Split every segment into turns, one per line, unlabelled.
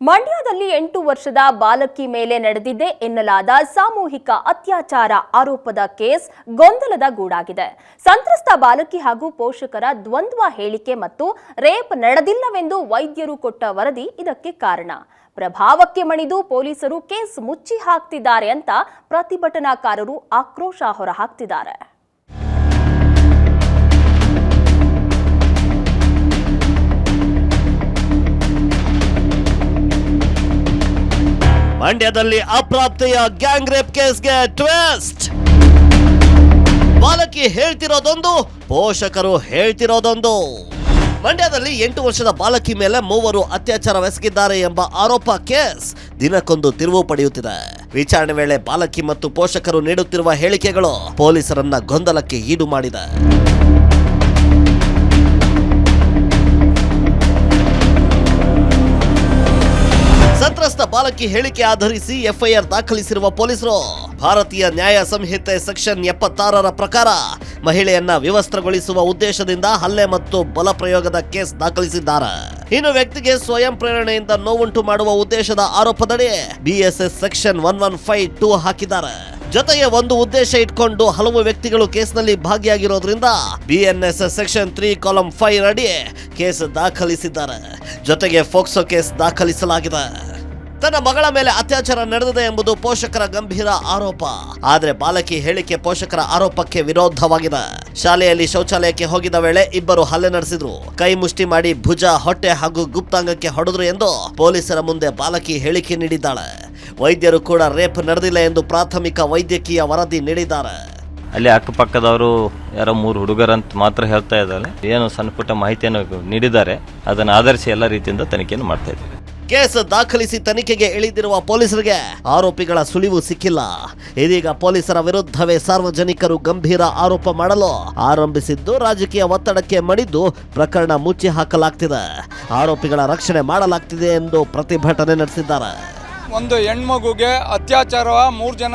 ಮಂಡ್ಯದಲ್ಲಿ ಎಂಟು ವರ್ಷದ ಬಾಲಕಿ ಮೇಲೆ ನಡೆದಿದೆ ಎನ್ನಲಾದ ಸಾಮೂಹಿಕ ಅತ್ಯಾಚಾರ ಆರೋಪದ ಕೇಸ್ ಗೊಂದಲದ ಗೂಡಾಗಿದೆ. ಸಂತ್ರಸ್ತ ಬಾಲಕಿ ಹಾಗೂ ಪೋಷಕರ ದ್ವಂದ್ವ ಹೇಳಿಕೆ ಮತ್ತು ರೇಪ್ ನಡೆದಿಲ್ಲವೆಂದು ವೈದ್ಯರು ಕೊಟ್ಟ ವರದಿ ಇದಕ್ಕೆ ಕಾರಣ. ಪ್ರಭಾವಕ್ಕೆ ಮಣಿದು ಪೊಲೀಸರು ಕೇಸ್ ಮುಚ್ಚಿ ಹಾಕ್ತಿದ್ದಾರೆ ಅಂತ ಪ್ರತಿಭಟನಾಕಾರರು ಆಕ್ರೋಶ ಹೊರಹಾಕ್ತಿದ್ದಾರೆ.
ಮಂಡ್ಯದಲ್ಲಿ ಅಪ್ರಾಪ್ತೆಯ ಗ್ಯಾಂಗ್ ರೇಪ್ ಕೇಸ್ಗೆ ಟ್ವಿಸ್ಟ್. ಬಾಲಕಿ ಹೇಳ್ತಿರೋದೊಂದು, ಪೋಷಕರು ಹೇಳ್ತಿರೋದೊಂದು. ಮಂಡ್ಯದಲ್ಲಿ ಎಂಟು ವರ್ಷದ ಬಾಲಕಿ ಮೇಲೆ ಮೂವರು ಅತ್ಯಾಚಾರವೆಸಗಿದ್ದಾರೆ ಎಂಬ ಆರೋಪ ಕೇಸ್ ದಿನಕ್ಕೊಂದು ತಿರುವು ಪಡೆಯುತ್ತಿದೆ. ವಿಚಾರಣೆ ವೇಳೆ ಬಾಲಕಿ ಮತ್ತು ಪೋಷಕರು ನೀಡುತ್ತಿರುವ ಹೇಳಿಕೆಗಳು ಪೊಲೀಸರನ್ನ ಗೊಂದಲಕ್ಕೆ ಈಡು ಮಾಡಿದೆ. ಸಂತ್ರಸ್ತ ಬಾಲಕಿ ಹೇಳಿಕೆ ಆಧರಿಸಿ ಎಫ್ಐಆರ್ ದಾಖಲಿಸಿರುವ ಪೊಲೀಸರು. ಭಾರತೀಯ ನ್ಯಾಯ ಸಂಹಿತೆ ಸೆಕ್ಷನ್ ಎಪ್ಪತ್ತಾರರ ಪ್ರಕಾರ ಮಹಿಳೆಯನ್ನ ವಿವಸ್ತ್ರಗೊಳಿಸುವ ಉದ್ದೇಶದಿಂದ ಹಲ್ಲೆ ಮತ್ತು ಬಲಪ್ರಯೋಗದ ಕೇಸ್ ದಾಖಲಿಸಿದ್ದಾರೆ. ಇನ್ನು ವ್ಯಕ್ತಿಗೆ ಸ್ವಯಂ ಪ್ರೇರಣೆಯಿಂದ ನೋವುಂಟು ಮಾಡುವ ಉದ್ದೇಶದ ಆರೋಪದಡಿ BSS section one one five two ಹಾಕಿದ್ದಾರೆ. ಜೊತೆಗೆ ಒಂದು ಉದ್ದೇಶ ಇಟ್ಕೊಂಡು ಹಲವು ವ್ಯಕ್ತಿಗಳು ಕೇಸ್ನಲ್ಲಿ ಭಾಗಿಯಾಗಿರೋದ್ರಿಂದ BNS section three column five ಅಡಿ ಕೇಸ್ ದಾಖಲಿಸಿದ್ದಾರೆ. ಜೊತೆಗೆ ಫೋಕ್ಸೋ ಕೇಸ್ ದಾಖಲಿಸಲಾಗಿದೆ. ತನ್ನ ಮಗಳ ಮೇಲೆ ಅತ್ಯಾಚಾರ ನಡೆದಿದೆ ಎಂಬುದು ಪೋಷಕರ ಗಂಭೀರ ಆರೋಪ. ಆದ್ರೆ ಬಾಲಕಿ ಹೇಳಿಕೆ ಪೋಷಕರ ಆರೋಪಕ್ಕೆ ವಿರೋಧವಾಗಿದೆ. ಶಾಲೆಯಲ್ಲಿ ಶೌಚಾಲಯಕ್ಕೆ ಹೋಗಿದ ವೇಳೆ ಇಬ್ಬರು ಹಲ್ಲೆ ನಡೆಸಿದ್ರು. ಕೈ ಮುಷ್ಟಿ ಮಾಡಿ ಭುಜ, ಹೊಟ್ಟೆ ಹಾಗೂ ಗುಪ್ತಾಂಗಕ್ಕೆ ಹೊಡೆದ್ರು ಎಂದು ಪೊಲೀಸರ ಮುಂದೆ ಬಾಲಕಿ ಹೇಳಿಕೆ ನೀಡಿದ್ದಾಳೆ. ವೈದ್ಯರು ಕೂಡ ರೇಪ್ ನಡೆದಿಲ್ಲ ಎಂದು ಪ್ರಾಥಮಿಕ ವೈದ್ಯಕೀಯ ವರದಿ ನೀಡಿದ್ದಾರೆ.
ಅಲ್ಲಿ ಅಕ್ಕಪಕ್ಕದವರು ಯಾರೋ ಮೂರು ಹುಡುಗರಂತ ಮಾತ್ರ ಹೇಳ್ತಾ ಇದ್ದಾರೆ. ಏನು ಸಣ್ಣ ಪುಟ್ಟ ಮಾಹಿತಿಯನ್ನು ನೀಡಿದ್ದಾರೆ. ಅದನ್ನು ಆಧರಿಸಿ ಎಲ್ಲ ರೀತಿಯಿಂದ ತನಿಖೆಯನ್ನು ಮಾಡ್ತಾ ಇದ್ದೀವಿ.
ಕೇಸ್ ದಾಖಲಿಸಿ ತನಿಖೆಗೆ ಇಳಿದಿರುವ ಪೊಲೀಸರಿಗೆ ಆರೋಪಿಗಳ ಸುಳಿವು ಸಿಕ್ಕಿಲ್ಲ. ಇದೀಗ ಪೊಲೀಸರ ವಿರುದ್ಧವೇ ಸಾರ್ವಜನಿಕರು ಗಂಭೀರ ಆರೋಪ ಮಾಡಲು ಆರಂಭಿಸಿದ್ದು, ರಾಜಕೀಯ ಒತ್ತಡಕ್ಕೆ ಮಣಿದು ಪ್ರಕರಣ ಮುಚ್ಚಿ ಹಾಕಲಾಗ್ತಿದೆ ಆರೋಪಿಗಳ ರಕ್ಷಣೆ ಮಾಡಲಾಗ್ತಿದೆ ಎಂದು ಪ್ರತಿಭಟನೆ ನಡೆಸಿದ್ದಾರೆ.
ಒಂದು ಹೆಣ್ಮಗುಗೆ ಅತ್ಯಾಚಾರ ಮೂರು ಜನ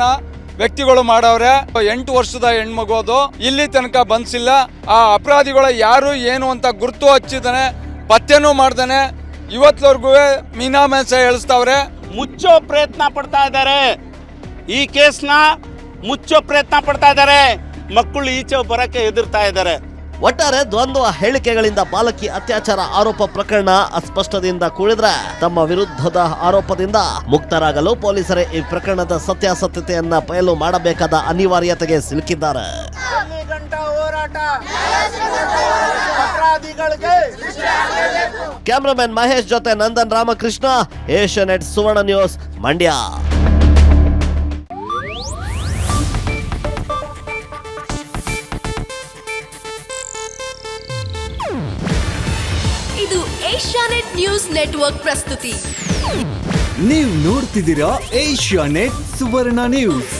ವ್ಯಕ್ತಿಗಳು ಮಾಡವ್ರೆ. ಎಂಟು ವರ್ಷದ ಹೆಣ್ಮಗು ಅದು. ಇಲ್ಲಿ ತನಕ ಬಂದಿಲ್ಲ. ಆ ಅಪರಾಧಿಗಳ ಯಾರು, ಏನು ಅಂತ ಗುರುತು ಹಚ್ಚಿದಾನೆ ಪತ್ತೆನೂ ಮಾಡ್ದಾನೆ. ಇವತ್ತವರೆಗೂ ಮೀನಾಮೇಸ ಎಳಿಸ್ತಾವ್ರೆ.
ಮುಚ್ಚೋ ಪ್ರಯತ್ನ ಪಡ್ತಾ ಇದ್ದಾರೆ. ಈ ಕೇಸ್ನ ಮುಚ್ಚೋ ಪ್ರಯತ್ನ ಪಡ್ತಾ ಇದ್ದಾರೆ. ಮಕ್ಕಳು ಈಚೆ ಬರಕ್ಕೆ ಎದುರ್ತಾ ಇದ್ದಾರೆ.
ಒಟ್ಟಾರೆ ದ್ವಂದ್ವ ಹೇಳಿಕೆಗಳಿಂದ ಬಾಲಕಿ ಅತ್ಯಾಚಾರ ಆರೋಪ ಪ್ರಕರಣ ಅಸ್ಪಷ್ಟದಿಂದ ಕೂಡಿದ್ರೆ ತಮ್ಮ ವಿರುದ್ಧದ ಆರೋಪದಿಂದ ಮುಕ್ತರಾಗಲು ಪೊಲೀಸರೇ ಈ ಪ್ರಕರಣದ ಸತ್ಯಾಸತ್ಯತೆಯನ್ನ ಬಯಲು ಮಾಡಬೇಕಾದ ಅನಿವಾರ್ಯತೆಗೆ ಸಿಲುಕಿದ್ದಾರೆ. ಕ್ಯಾಮ್ರಾಮನ್ ಮಹೇಶ್ ಜೊತೆ ನಂದನ್ ರಾಮಕೃಷ್ಣ ಏಷ್ಯಾನೆಟ್ ಸುವರ್ಣ ನ್ಯೂಸ್ ಮಂಡ್ಯ.
ಇದು ಏಷ್ಯಾನೆಟ್ ನ್ಯೂಸ್ ನೆಟ್ವರ್ಕ್ ಪ್ರಸ್ತುತಿ.
ನೀವು ನೋಡ್ತಿದ್ದೀರಾ ಏಷ್ಯಾ ನೆಟ್ ಸುವರ್ಣ ನ್ಯೂಸ್